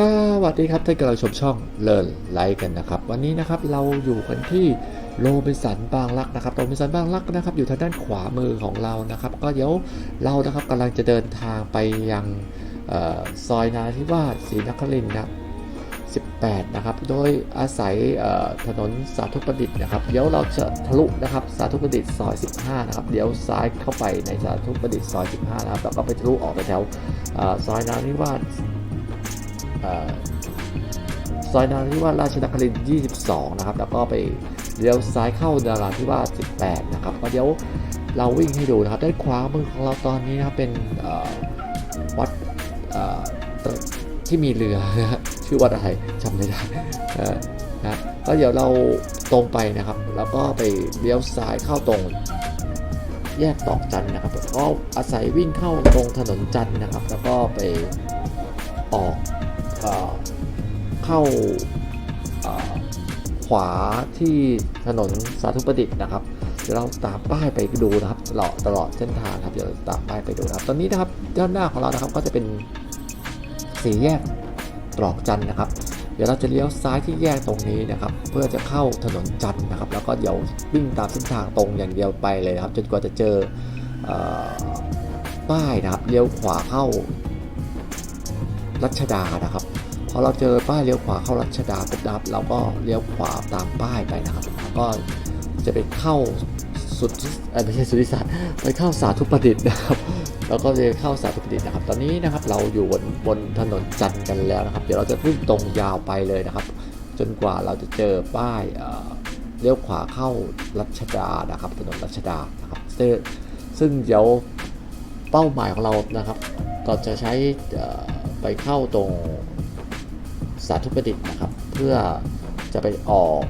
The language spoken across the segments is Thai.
สวัสดีครับท่านกำลังชมช่องเลินไลค์กันนะครับ วันนี้นะครับเราอยู่กันที่โรบินสันบางรักนะครับโรบินสันบางรักนะครับ อยู่ทางด้านขวามือของเรานะครับ ก็เดี๋ยวเรานะครับกำลังจะเดินทางไปยังออซอยนาทิวาสศรีนครินทร์นะ18 นะครับ โดยอาศัยถนนสาธุประดิษฐ์นะครับ เดี๋ยวเราจะทะลุนะครับสาธุประดิษฐ์ซอย 15 นะครับ เดี๋ยวซ้ายเข้าไปในสาธุประดิษฐ์ซอย 15 นะครับ แล้วก็ไปทะลุออกไปแถวซอยนาทิวาส ซอยนาทิวาสราชนครินทร์22 นะครับ แล้วก็ไปเลี้ยวซ้ายเข้านาราธิวาส18 นะครับ ก็เดี๋ยวเราวิ่งให้ดูนะครับ ด้านขวามือของเราตอนนี้นะครับเป็นวัดที่มีเรือนะชื่อวัดอะไรจำไม่ได้นะก็เดี๋ยวเราตรงไปนะครับ แล้วก็ไปเลี้ยวซ้ายเข้าตรงแยกตอกจันนะครับก็อาศัยวิ่งเข้าตรงถนนจันนะครับ แล้วก็ไปออก เข้าขวาที่ถนนสาธุประดิษฐ์นะครับ เดี๋ยวเราตามป้ายไปดูนะครับตลอดตลอดเส้นทางครับเดี๋ยวตามป้ายไปดูนะครับ ตอนนี้นะครับด้านหน้าของเรานะครับก็จะเป็นสี่แยกตรอกจันนะครับ เดี๋ยวเราจะเลี้ยวซ้ายที่แยกตรงนี้นะครับ เพื่อจะเข้าถนนจันนะครับ แล้วก็เดี๋ยววิ่งตามเส้นทางตรงอย่างเดียวไปเลยนะครับ จนกว่าจะเจออป้ายนะครับเลี้ยวขวาเข้า รัชดานะครับพอเราเจอป้ายเลี้ยวขวาเข้ารัชดาปุ๊บรับเราก็เลี้ยวขวาตามป้ายไปนะครับก็จะไปเข้าสุดไม่ใช่สุทธิศาสตร์ไปเข้าสาธุประดิษฐ์นะครับแล้วก็จะเข้าสาธุประดิษฐ์นะครับ ตอนนี้นะครับเราอยู่บนบนถนนจันทร์กันแล้วนะครับ เดี๋ยวเราจะวิ่งตรงยาวไปเลยนะครับ จนกว่าเราจะเจอป้ายเลี้ยวขวาเข้ารัชดานะครับ ถนนรัชดานะครับซึ่งซึ่งเดี๋ยวเป้าหมายของเรานะครับเราจะใช้ ไปเข้าตรงสาธุประดิษฐ์นะครับ เพื่อจะไปออก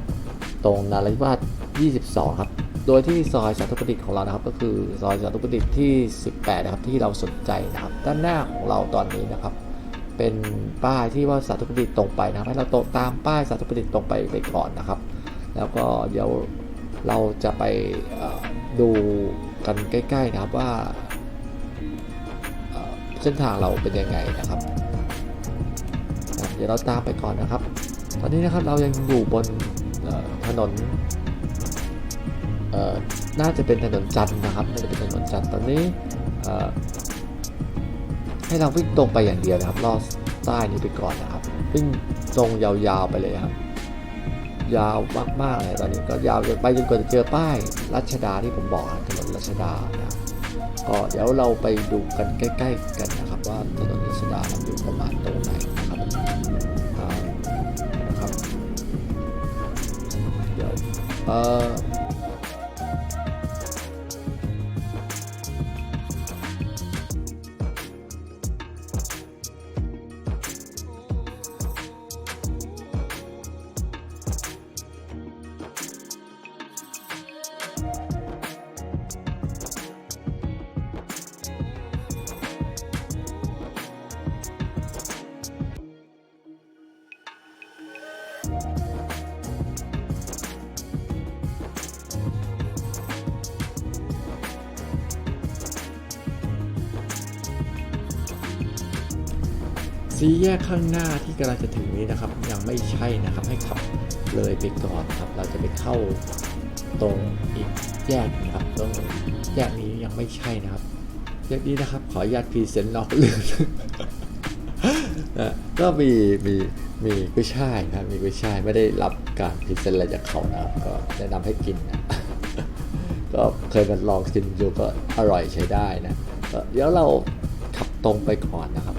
ตรงนาราธิวาส22 ครับ โดยที่ซอยสาธุประดิษฐ์ของเรานะครับ ก็คือซอยสาธุประดิษฐ์ที่ 18 นะครับที่เราสนใจนะครับ ด้านหน้าของเราตอนนี้นะครับ เป็นป้ายที่ว่าสาธุประดิษฐ์ตรงไปนะครับให้เราตตามป้ายสาธุประดิษฐ์ตรงไปไปก่อนนะครับ แล้วก็เดี๋ยวเราจะไปดูกันใกล้ ๆ นะครับว่า ส้นทางเราเป็นยังไงนะครับ เดี๋ยวเราตามไปก่อนนะครับ ตอนนี้นะครับเรายังอยู่บนถนนน่าจะเป็นถนนจันทร์นะครับน่าจะเป็นถนนจันทร์ตอนนี้ให้เราวิ่งตรงไปอย่างเดียวนะครับลอดใต้นี้ไปก่อนนะครับวิ่งตรงยาวๆไปเลยครับ ยาวมากๆเลยตอนนี้ก็ยาวไปจนกว่าจะเจอป้ายรัชดาที่ผมบอกถนนรัชดานะ ก็เดี๋ยวเราไปดูกันใกล้ ๆ กันนะครับ ว่าถนนรัชดาอยู่ประมาณตรงไหนนะครับนะครับเดี๋ยวเอ่อ สีแยกข้างหน้าที่กำลังจะถึงนี้นะครับ ยังไม่ใช่นะครับให้ขับเลยไปก่อนครับ เราจะไปเข้าตรงอีกแยกนะครับตรงแยกนี้ยังไม่ใช่นะครับแยกนี้นะครับ ขออนุญาตพรีเซนต์นอกเรื่องนะก็มีมีมีกุ้ยช่ายนะมีกุ้ยช่ายไม่ได้รับการพรีเซนต์อะไรจากเขานะครับก็แนะนำให้กินนะก็เคยมาลองกินดูก็อร่อยใช้ได้นะเดี๋ยวเราขับตรงไปก่อนนะครับ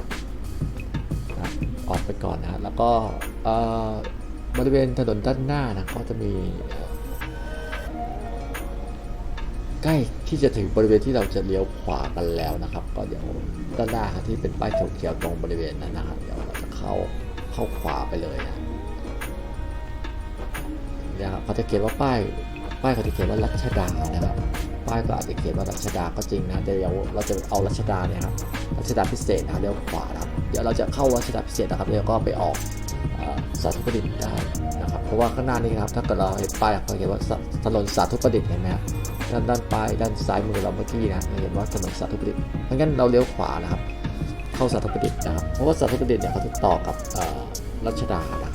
ไปก่อนนะแล้วก็บริเวณถนนด้านหน้านะก็จะมีใกล้ที่จะถึงบริเวณที่เราจะเลี้ยวขวากันแล้วนะครับ ก็เดี๋ยวด้านหน้าครับที่เป็นป้ายเขียวๆตรงบริเวณนั้นนะครับเดี๋ยวเราจะเข้าเข้าขวาไปเลยนะเนี่ยครับเขาจะเขียนว่าป้ายป้ายเขาจะเขียนว่ารัชดานะครับ ป้ายก็อาจจะเขียนว่ารัชดาก็จริงนะแต่เดี๋ยวเราจะเอารัชดาเนี่ยครับรัชดาพิเศษนะเลี้ยวขวา เดี๋ยวเราจะเข้ารัชดาพิเศษนะครับแล้วก็ไปออกสาธุประดิษฐ์ได้นะครับเพราะว่าข้างหน้านี้นะครับถ้าเกิดเราเห็นป้ายเขาเขียนว่าถนนสาธุประดิษฐ์เห็นไหมครับด้านด้านปลายด้านซ้ายมือเราเมื่อกี้นะเห็นว่าถนนสาธุประดิษฐ์งั้นเราเลี้ยวขวานะครับ เข้าสาธุประดิษฐ์นะครับเพราะว่าสาธุประดิษฐ์เนี่ยเขาจะต่อกับรัชดานะครับ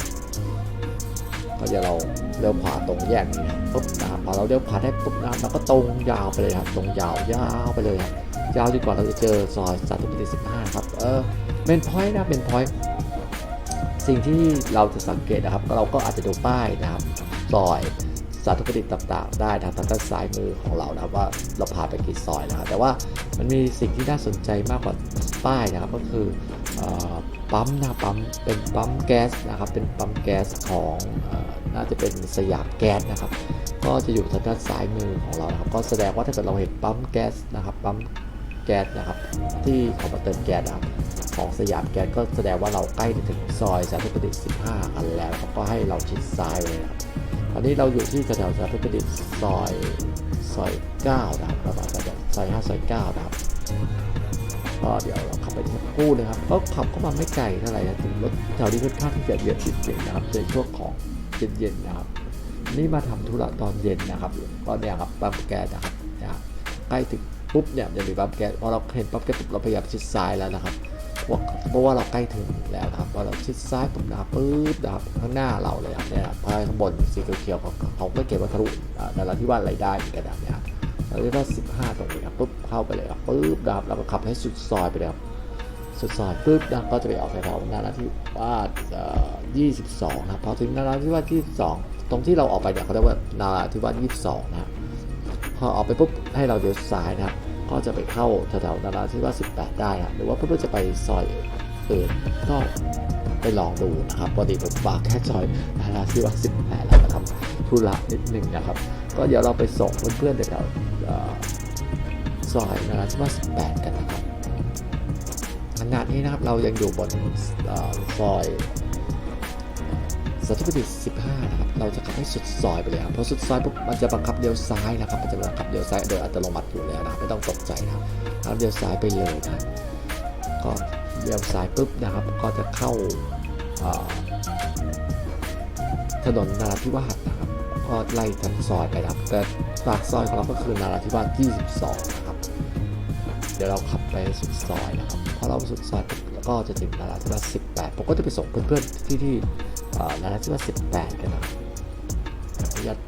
ก็เดี๋ยวเราเลี้ยวขวาตรงแยกนี้นะครับปุ๊บนะครับพอเราเลี้ยวขวาได้ปุ๊บนะครับเราก็ตรงยาวไปเลยครับตรงยาวยาวไปเลยครับ ยาวจนกว่าเราจะเจอซอยสาธุประดิษฐ์15 ครับ เออเมนพอยต์นะเมนพอยต์สิ่งที่เราจะสังเกตนะครับ เราก็อาจจะดูป้ายนะครับซอยสาธุประดิษฐ์ต่างๆ ได้นะครับทางด้านซ้ายมือของเรานะครับว่าเราผ่าไปกี่ซอยนะครับแต่ว่ามันมีสิ่งที่น่าสนใจมากกว่าป้ายนะครับ ก็คือปั๊มนะปั๊มเป็นปั๊มแก๊สนะครับ เป็นปั๊มแก๊สของอน่าจะเป็นสยามแก๊สนะครับ ก็จะอยู่ทางด้านซ้ายมือของเรานะครับ ก็แสดงว่าถ้าเกิดเราเห็นปั๊มแก๊สนะครับปั๊ม แก๊สนะครับ ที่เขามาเติมแก๊สนะครับของสยามแก๊สก็แสดงว่าเราใกล้ถึงซอยสาธุประดิษฐ์15 กันแล้วครับก็ให้เราชิดซ้ายไว้นะครับตอนนี้เราอยู่ที่แถวสาธุประดิษฐ์ซอยซอย9นะครับประมาณซอย5ซอย9นะครับก็เดี๋ยวเราขับไปที่คู่นะครับก็ขับเข้ามาไม่ไกลเท่าไหร่นะถึงรถแถวนี้ค่อนข้างที่จะเยอะจริงๆนะครับในช่วงของเย็นๆนะครับนี่มาทำธุระตอนเย็นนะครับก็เนี่ยครับปั๊มแก๊สนะครับใกล้ถึง ปุ๊บเนี่ยจะมีปั๊มแก๊สพอเราเห็นปั๊มแก๊สปุ๊บเราพยายามชิดซ้ายแล้วนะครับเพราะว่าเราใกล้ถึงแล้วนะครับพอเราชิดซ้ายปุ๊บนะครับปุ๊บนะครับข้างหน้าเราเลยครับเนี่ยครับพายข้างบนสีเขียวๆเขาเขาก็เก็บวัตถุอ่าแต่ละที่ว่าอะไรได้เหมือนกันนะครับเนี่ยครับเราเรียกว่า15 ตรงนี้ครับปุ๊บเข้าไปเลยครับปุ๊บนะครับเราก็ขับให้สุดซอยไปเลยครับสุดซอยปุ๊บนะครับก็จะไปออกแถวๆนาราธิวาสเอ่อ22นะครับพอถึงนาราธิวา22 ตรงที่เราออกไปเนี่ยเขาเรียกว่านาราธิวา22นะครับพอออกไปปุ๊บให้เราเลี้ยวซ้ายนะครับ ก็จะไปเข้าแถวๆนาราธิวาส18 ได้ครับหรือว่าเพื่อนๆจะไปซอยอื่นก็ไปลองดูนะครับปกติผมฝากแค่ซอยนาราธิวาส18 แล้วนะครับธุระนิดหนึ่งนะครับ ก็เดี๋ยวเราไปส่งเพื่อนๆแถวซอยนาราธิวาส18 กันนะครับขณะนี้นะครับเรายังอยู่บนเอ่อซอย สัตว์ประดิษฐ์15 นะครับ เราจะขับให้สุดซอยไปเลยครับเพราะสุดซอยปุ๊บมันจะบังคับเลี้ยวซ้ายนะครับ มันจะบังคับเลี้ยวซ้ายโดยอัตโนมัติอยู่แล้วนะ ไม่ต้องตกใจนะครับเลี้ยวซ้ายไปเลยนะ ก็เลี้ยวซ้ายปุ๊บนะครับ ก็จะเข้าถนนนาราธิวาสนะครับ ก็ไล่ทางซอยไปนะครับ แต่ปากซอยของเราก็คือนาราธิวาส22 นะครับ เดี๋ยวเราขับไปสุดซอยนะครับ พอเราสุดซอย แล้วก็จะถึงนาราธิวาส18 ผมก็จะไปส่งเพื่อนๆที่ที่นาราธิวาส18 กันนะขออนุญาต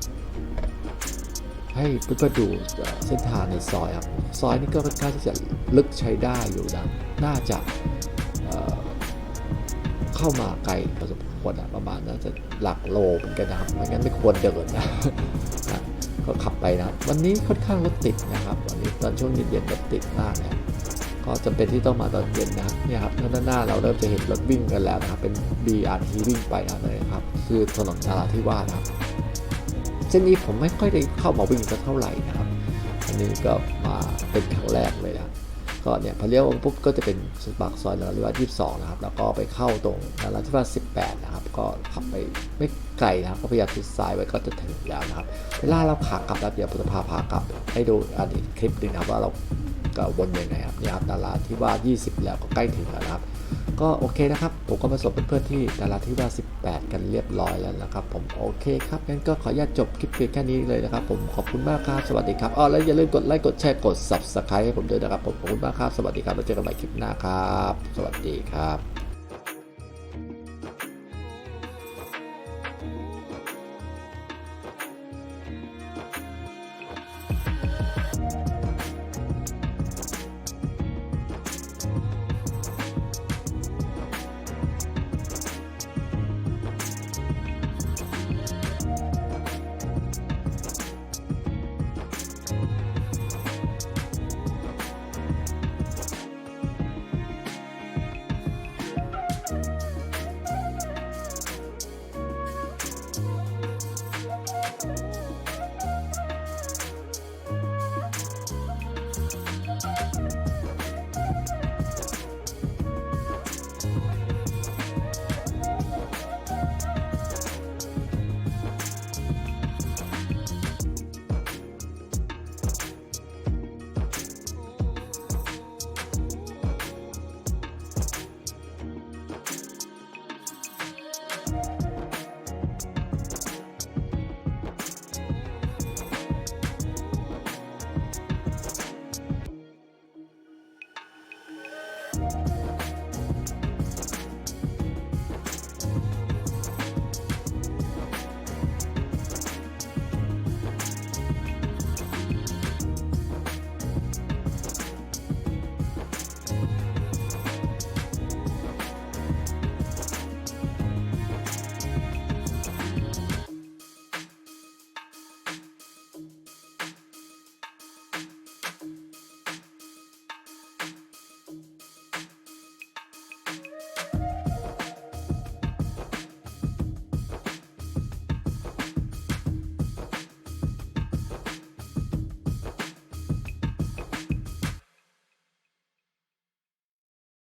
ให้เพื่อนๆดูเส้นทางในซอยครับ ซอยนี้ก็ค่อนข้างที่จะลึกใช้ได้อยู่นะ น่าจะเเข้ามาไกลพอสมควรอะประมาณน่าจะหลักโลเหมือนกันนะครับไม่งั้นไม่ควรเดินนะก็ขับไปนะ วันนี้ค่อนข้างรถติดนะครับ วันนี้ตอนช่วงเย็นๆรถติดมากนะ ก็จำเป็นที่ต้องมาตอนเย็นนะครับเนี่ยครับด้านหน้าเราเริ่มจะเห็นรถวิ่งกันแล้วนะครับเป็น BRT วิ่งไปนะครับคือถนนนาราธิวาสนะครับเส้นนี้ผมไม่ค่อยได้เข้ามาวิ่งสักเท่าไหร่นะครับ อันนี้ก็มาเป็นครั้งแรกเลยนะก็เนี่ยพอเลี้ยวปุ๊บก็จะเป็นปากซอยนราธิวาส22 นะครับ แล้วก็ไปเข้าตรงนราธิวาส18 นะครับ ก็ขับไปไม่ไกลนะครับก็พยายามชิดซ้ายไว้ก็จะถึงแล้วนะครับเวลาเราขากลับแล้วเดี๋ยวผมจะพาพากลับให้ดูอันนี้คลิปหนึ่งนะครับว่าเรา ก็วนยังไงครับนี่ยครับดาราที่ว่า 20 แล้วก็ใกล้ถึงแล้วนะครับ ก็โอเคนะครับ ผมก็ประสบเพื่อนๆที่ดาราที่ว่า 18 กันเรียบร้อยแล้วนะครับ ผมโอเคครับงั้นก็ขออนุญาตจบคลิปเพียงแค่นี้เลยนะครับ ผมขอบคุณมากครับสวัสดีครับอ๋อแล้วอย่าลืมกดไลค์กดแชร์กด subscribe ให้ผมด้วยนะครับผมขอบคุณมากครับสวัสดีครับแล้วเจอกันใหม่คลิปหน้าครับ สวัสดีครับ